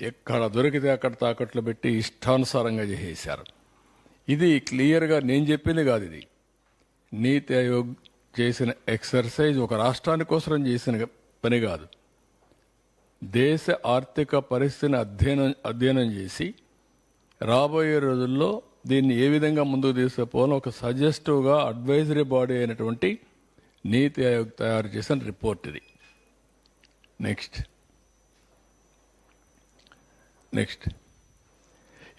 ఎక్కడ దొరికితే అక్కడ తాకట్లు పెట్టి ఇష్టానుసారంగా చేసేశారు. ఇది క్లియర్గా నేను చెప్పింది కాదు ఇది. నీతి ఆయోగ్ చేసిన ఎక్సర్సైజ్ ఒక రాష్ట్రాని కోసం చేసిన పని కాదు. దేశ ఆర్థిక పరిస్థితిని అధ్యయనం అధ్యయనం చేసి రాబోయే రోజుల్లో దీన్ని ఏ విధంగా ముందుకు తీసుకుపోవాలో ఒక సజెస్టివ్గా అడ్వైజరీ బాడీ అయినటువంటి నీతి ఆయోగ్ తయారు చేసిన రిపోర్ట్ ఇది. నెక్స్ట్. నెక్స్ట్.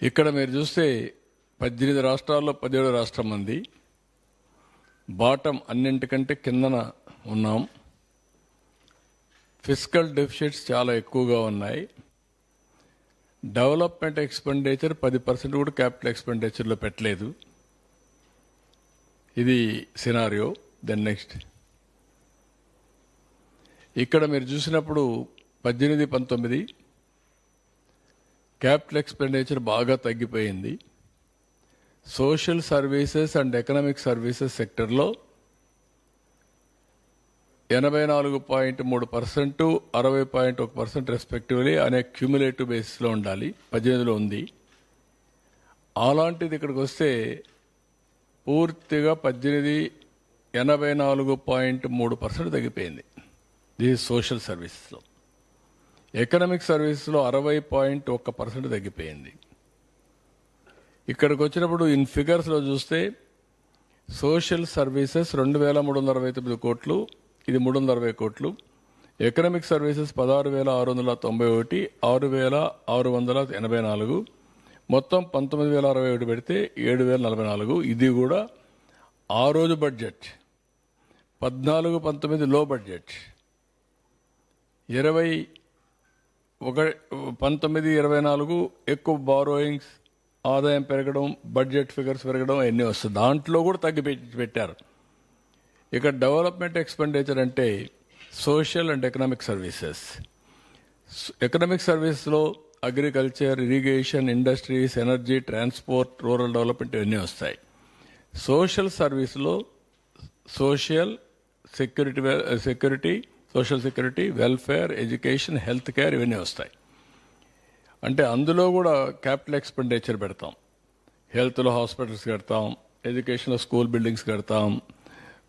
ఇక్కడ మీరు చూస్తే పద్దెనిమిది రాష్ట్రాల్లో పదిహేడు రాష్ట్రం మంది బాటం అన్నింటికంటే కిందన ఉన్నాం. ఫిజికల్ డెఫిషిట్స్ చాలా ఎక్కువగా ఉన్నాయి. డెవలప్మెంట్ ఎక్స్పెండిచర్ పది పర్సెంట్ కూడా క్యాపిటల్ ఎక్స్పెండిచర్లో పెట్టలేదు. ఇది సినారియో. Then next. ఇక్కడ మీరు చూసినప్పుడు పద్దెనిమిది పంతొమ్మిది క్యాపిటల్ ఎక్స్పెండిచర్ బాగా తగ్గిపోయింది. Social services and economic services సెక్టర్లో ఎనభై నాలుగు పాయింట్ మూడు పర్సెంట్ అరవై పాయింట్ ఒక పర్సెంట్ రెస్పెక్టివ్లీ అనే క్యూములేటివ్ బేసిస్లో ఉండాలి. పద్దెనిమిదిలో ఉంది. అలాంటిది ఇక్కడికి వస్తే పూర్తిగా పద్దెనిమిది ఎనభై నాలుగు పాయింట్ మూడు పర్సెంట్ తగ్గిపోయింది. దిస్ సోషల్ సర్వీసెస్లో ఎకనామిక్ సర్వీసెస్లో అరవై పాయింట్ ఒక్క పర్సెంట్ తగ్గిపోయింది. ఇక్కడికి వచ్చినప్పుడు ఇన్ ఫిగర్స్లో చూస్తే సోషల్ సర్వీసెస్ రెండు వేల మూడు వందల అరవై తొమ్మిది కోట్లు ఇది మూడు వందల అరవై కోట్లు. ఎకనామిక్ సర్వీసెస్ పదహారు వేల ఆరు వందల తొంభై ఒకటి ఆరు వేల ఆరు వందల ఎనభై నాలుగు. మొత్తం పంతొమ్మిది వేల అరవై ఒకటి పెడితే ఏడు వేల నలభై నాలుగు. ఇది కూడా ఆ రోజు బడ్జెట్ పద్నాలుగు పంతొమ్మిది లో బడ్జెట్ ఇరవై ఒక పంతొమ్మిది ఇరవై నాలుగు ఎక్కువ బారోయింగ్స్ ఆదాయం పెరగడం బడ్జెట్ ఫిగర్స్ పెరగడం అన్నీ వస్తాయి దాంట్లో కూడా తగ్గి పెట్టారు. ఇక డెవలప్మెంట్ ఎక్స్పెండిచర్ అంటే social and economic services economic సర్వీస్లో agriculture irrigation industries energy transport rural development ఇవన్నీ వస్తాయి? సోషల్ సర్వీస్లో social security security social security welfare education health care ఇవన్నీ వస్తాయి. అంటే అందులో కూడా క్యాపిటల్ ఎక్స్పెండిచర్ పెడతాం. హెల్త్లో హాస్పిటల్స్ కడతాం ఎడ్యుకేషన్లో స్కూల్ బిల్డింగ్స్ కడతాం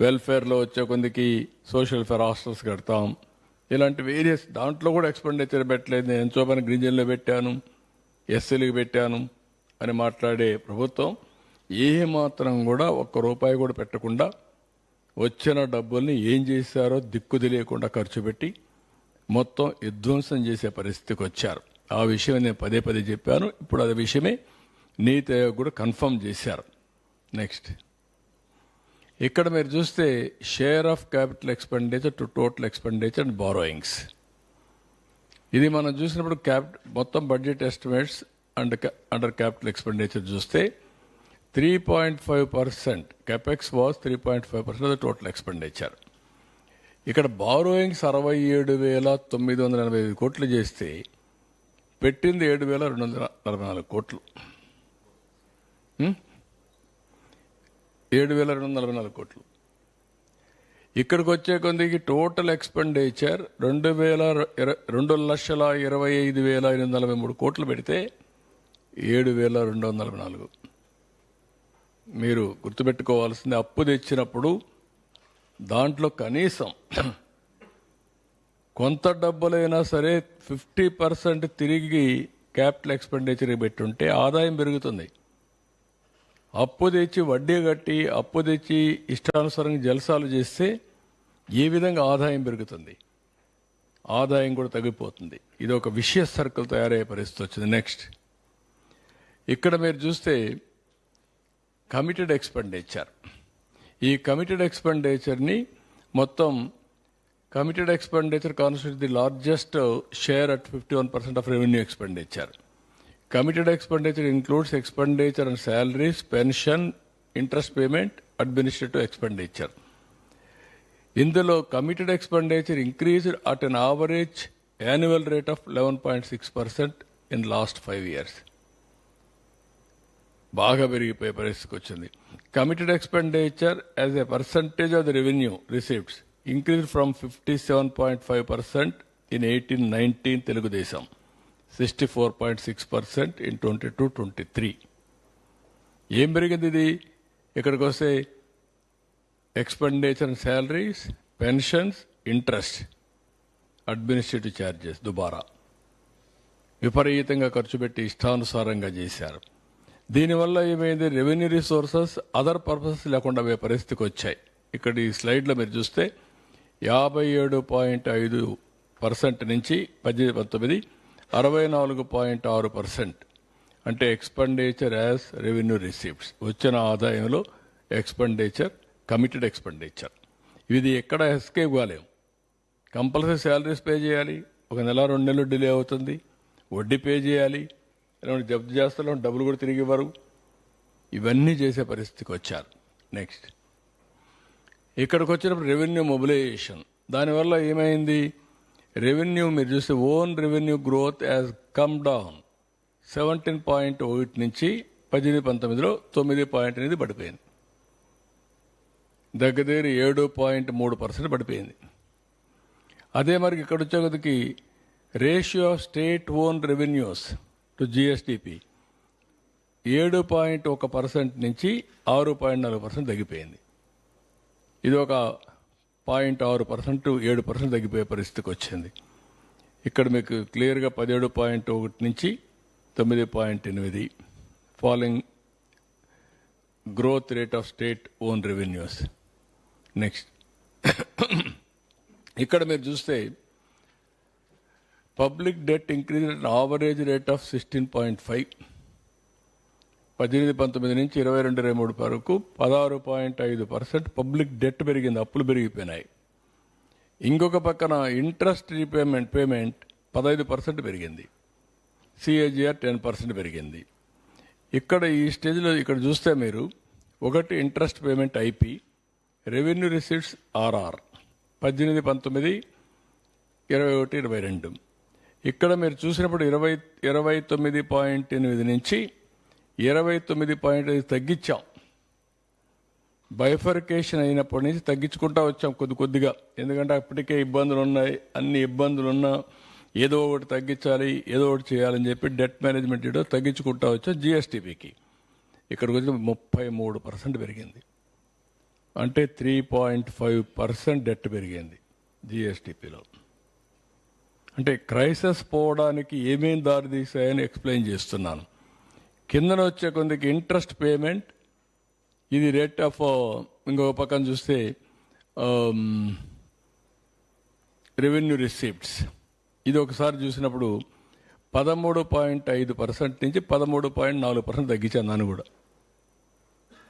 వెల్ఫేర్లో వచ్చే కొందికి సోషల్ ఫేర్ హాస్టల్స్ కడతాం. ఇలాంటి వేరియస్ దాంట్లో కూడా ఎక్స్పెండిచర్ పెట్టలేదు. నేను ఎంతో పని గిరిజనులు పెట్టాను ఎస్సీలకు పెట్టాను అని మాట్లాడే ప్రభుత్వం ఏ మాత్రం కూడా ఒక్క రూపాయి కూడా పెట్టకుండా వచ్చిన డబ్బుల్ని ఏం చేశారో దిక్కు తెలియకుండా ఖర్చు పెట్టి మొత్తం విధ్వంసం చేసే పరిస్థితికి వచ్చారు. ఆ విషయం నేను పదే పదే చెప్పాను. ఇప్పుడు అదే విషయమే నీతి ఆయోగ్ కూడా కన్ఫర్మ్ చేశారు. నెక్స్ట్. ఇక్కడ మీరు చూస్తే share of capital expenditure to total expenditure and borrowings. ఇది మనం చూసినప్పుడు క్యాప్ మొత్తం budget estimates and under capital expenditure చూస్తే three point five percent capex was three point five percent total expenditure ఇక్కడ బారోయింగ్స్ అరవై ఏడు వేల తొమ్మిది వందల ఎనభై ఐదు కోట్లు చేస్తే పెట్టింది ఏడు వేల రెండు వందల నలభై నాలుగు కోట్లు. ఏడు వేల రెండు వందల నలభై నాలుగు కోట్లు. ఇక్కడికి వచ్చే కొందికి టోటల్ ఎక్స్పెండిచర్ రెండు వేల రెండు లక్షల ఇరవై ఐదు వేల ఎనిమిది నలభై మూడు కోట్లు పెడితే ఏడు వేల రెండు వందల నలభై నాలుగు. మీరు గుర్తుపెట్టుకోవాల్సింది అప్పు తెచ్చినప్పుడు దాంట్లో కనీసం కొంత డబ్బులైనా సరే ఫిఫ్టీ పర్సెంట్ తిరిగి క్యాపిటల్ ఎక్స్పెండిచర్ పెట్టుంటే ఆదాయం పెరుగుతుంది. అప్పు తెచ్చి వడ్డీ కట్టి అప్పు తెచ్చి ఇష్టానుసారంగా జలసాలు చేస్తే ఏ విధంగా ఆదాయం పెరుగుతుంది? ఆదాయం కూడా తగ్గిపోతుంది. ఇది ఒక విషయ సర్కిల్ తయారయ్యే పరిస్థితి వచ్చింది. నెక్స్ట్. ఇక్కడ మీరు చూస్తే కమిటెడ్ ఎక్స్పెండిచర్ ఈ కమిటెడ్ ఎక్స్పెండిచర్ని మొత్తం committed expenditure constitute the largest share at fifty one percent of revenue expenditure committed expenditure includes expenditure and salaries pension interest payment administrative expenditure ఇందులో committed expenditure increased at an average annual rate of eleven point six percent in last five years బాగా పెరిగిపోయే పరిస్థితికి వచ్చింది. Committed expenditure as a percentage of the revenue receipts increase from fifty seven point five percent in eighteen nineteen Telugu Desam sixty four point six percent in twenty two twenty three ఏం పెరిగింది ఇది? ఇక్కడికి వస్తే expenditure salaries pensions interest administrative charges దుబారా. విపరీతంగా ఖర్చు పెట్టి ఇష్టానుసారంగా చేశారు. దీనివల్ల ఏమైంది? రెవెన్యూ రిసోర్సెస్ అదర్ పర్పసెస్ లేకుండా పోయే పరిస్థితికి వచ్చాయి. ఇక్కడ ఈ స్లైడ్లో మీరు చూస్తే యాభై ఏడు పాయింట్ ఐదు పర్సెంట్ నుంచి పద్దెనిమిది పంతొమ్మిది అరవై నాలుగు పాయింట్ ఆరు పర్సెంట్. అంటే ఎక్స్పెండిచర్ యాజ్ రెవెన్యూ రిసీప్ట్స్ వచ్చిన ఆదాయంలో ఎక్స్పెండిచర్ కమిటెడ్ ఎక్స్పెండిచర్ ఇది ఎక్కడ ఎస్కేప్ కాలేము. కంపల్సరీ శాలరీస్ పే చేయాలి. ఒక నెల రెండు నెలలు డిలే అవుతుంది. వడ్డీ పే చేయాలి. ఇలాంటి జప్తు చేస్తారు డబ్బులు కూడా తిరిగి ఇవ్వరు. ఇవన్నీ చేసే పరిస్థితికి వచ్చారు. నెక్స్ట్ ఇక్కడికి వచ్చినప్పుడు రెవెన్యూ మొబిలైజేషన్ దానివల్ల ఏమైంది? రెవెన్యూ మీరు చూస్తే own revenue growth as come down seventeen point ఒకటి నుంచి పద్దెనిమిది పంతొమ్మిదిలో తొమ్మిది పాయింట్ అనేది పడిపోయింది. దగ్గర దగ్గర ఏడు పాయింట్ మూడు పర్సెంట్ పడిపోయింది. అదే మరి ఇక్కడ వచ్చేకొద్దికి ratio of state own revenues to GSDP ఏడు పాయింట్ ఒక పర్సెంట్ నుంచి ఆరు పాయింట్ నాలుగు పర్సెంట్ తగ్గిపోయింది. ఇది ఒక పాయింట్ ఆరు పర్సెంట్ ఏడు పర్సెంట్ తగ్గిపోయే పరిస్థితికి వచ్చింది. ఇక్కడ మీకు క్లియర్గా పదిహేడు పాయింట్ ఒకటి నుంచి తొమ్మిది పాయింట్ ఎనిమిది following growth rate of state own revenues next ఇక్కడ మీరు చూస్తే public debt increase average rate of sixteen point five. పద్దెనిమిది పంతొమ్మిది నుంచి ఇరవై రెండు ఇరవై మూడు వరకు పదహారు పాయింట్ ఐదు పర్సెంట్ పబ్లిక్ డెట్ పెరిగింది అప్పులు పెరిగిపోయినాయి. ఇంకొక పక్కన ఇంట్రెస్ట్ రీపేమెంట్ పేమెంట్ పదహైదు పర్సెంట్ పెరిగింది. సిఏజిఆర్ టెన్ పర్సెంట్ పెరిగింది. ఇక్కడ ఈ స్టేజ్లో ఇక్కడ చూస్తే మీరు ఒకటి interest payment IP revenue receipts RR పద్దెనిమిది పంతొమ్మిది ఇరవై ఒకటి ఇరవై రెండు. ఇక్కడ మీరు చూసినప్పుడు ఇరవై ఇరవై తొమ్మిది పాయింట్ ఎనిమిది నుంచి ఇరవై తొమ్మిది పాయింట్ ఐదు తగ్గించాం. బైఫర్కేషన్ అయినప్పటి నుంచి తగ్గించుకుంటా వచ్చాం కొద్ది కొద్దిగా. ఎందుకంటే అప్పటికే ఇబ్బందులు ఉన్నాయి అన్ని ఇబ్బందులు ఉన్నా ఏదో ఒకటి తగ్గించాలి ఏదో ఒకటి చేయాలని చెప్పి డెట్ మేనేజ్మెంట్ ఏదో తగ్గించుకుంటా వచ్చాం జిఎస్టీపీకి ఇక్కడికి వచ్చి ముప్పై మూడు పర్సెంట్ పెరిగింది. అంటే three point five percent debt పెరిగింది జిఎస్టిపిలో అంటే క్రైసిస్ పోవడానికి ఏమేమి దారి తీసాయని ఎక్స్ప్లెయిన్ చేస్తున్నాను. కిందన వచ్చే కొందికి ఇంట్రెస్ట్ పేమెంట్ ఇది రేట్ ఆఫ్ ఇంకొక పక్కన చూస్తే రెవెన్యూ రిసీప్ట్స్. ఇది ఒకసారి చూసినప్పుడు పదమూడు పాయింట్ ఐదు పర్సెంట్ నుంచి పదమూడు పాయింట్ నాలుగు పర్సెంట్ తగ్గించాను దాన్ని కూడా.